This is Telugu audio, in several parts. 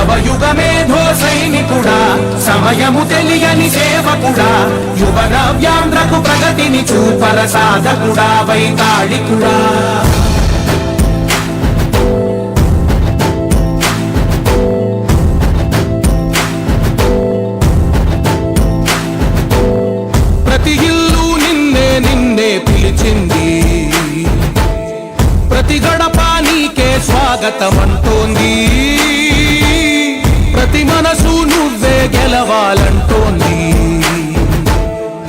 నవయుగమేధో సైనికుడా సమయము తెలియని సేవకుడా. యువ నవ్యాంధ్రకు ప్రగతిని చూపర సాధకుడా వైతాళికుడా. ప్రతి ఇల్లు నిన్నే నిన్నే పిలిచింది. ప్రతి గడప నీకే స్వాగతమంటోంది. గెలవాలంటోంది.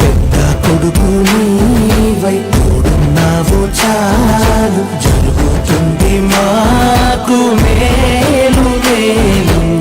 పెద్ద కొడుకు నీవై తోడున్నావు చాలు. జరుగుతుంది మాకు మేలు మేలు.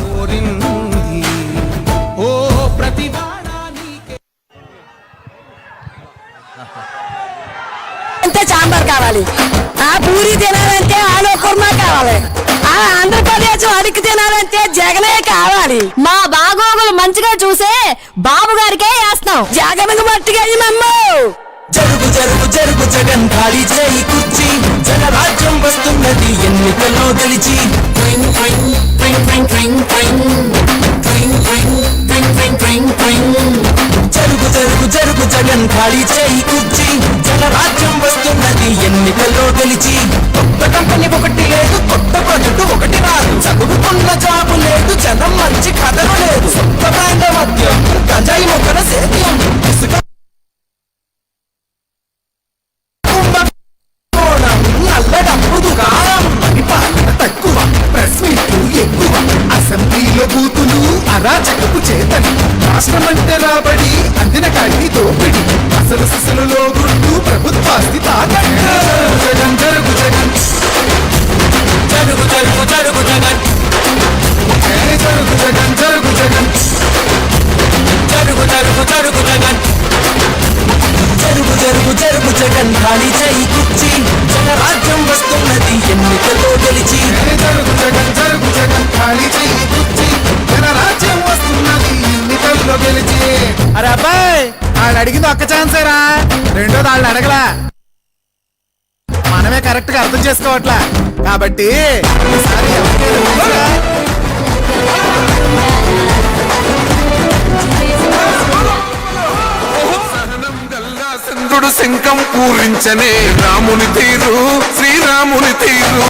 కోరింది. ఓ ప్రతి అంటే చాంబర్ కావాలి. ఆ పూరి తినాలంటే ఆలో కుర్మా కావాలి. ఆ ఆంధ్రప్రదేశ్ అడిగి తినాలంటే జగనే కావాలి. మా బాగోగులు మంచిగా చూసే బాబు గారికే వేస్తాం జగన్ మట్టిగా మమ్ము. జరుగు జరుగు జరుగు జగన్ ఖాళీ చేయి కుర్చీ. జన రాజ్యం వస్తున్నది ఎన్నికల్లో గెలిచి. జరుగు జరుగు జరుగు జగన్ ఖాళీ చేయి కుర్చీ. జన రాజ్యం వస్తున్నది ఎన్నికల్లో గెలిచి. ఒక్క కంపెనీ ఒకటి లేదు అసెంబ్లీలో అరాచకపు చేతని రాష్ట్రమంటే రాబడి అందిన కాడికి దోపిడి. అసలు సిసలులో గుండు ప్రభుత్వాస్తి తాకట్టు. జగన్ జరుగు జగన్. జరుగు జరుగు జరుగు జగన్. జరుగు జగన్ జరుగు జగన్. జరుగు జరుగు జరుగు జగన్. జరుగు జరుగు జరుగు జగన్. ఖాళీ చేయి కుర్చీ. జనరాజ్యం వస్తున్నది ఎన్నికల్లో గెలిచి వాళ్ళు అడిగింది ఒక్క ఛాన్సేరా రెండోది వాళ్ళు అడగలా. మనమే కరెక్ట్గా అర్థం చేసుకోవట్లా. కాబట్టి ఈసారి ఎవరికైనా చంద్రుడు శంఖం పూరించనే రాముని తీరు శ్రీరాముని తీరు.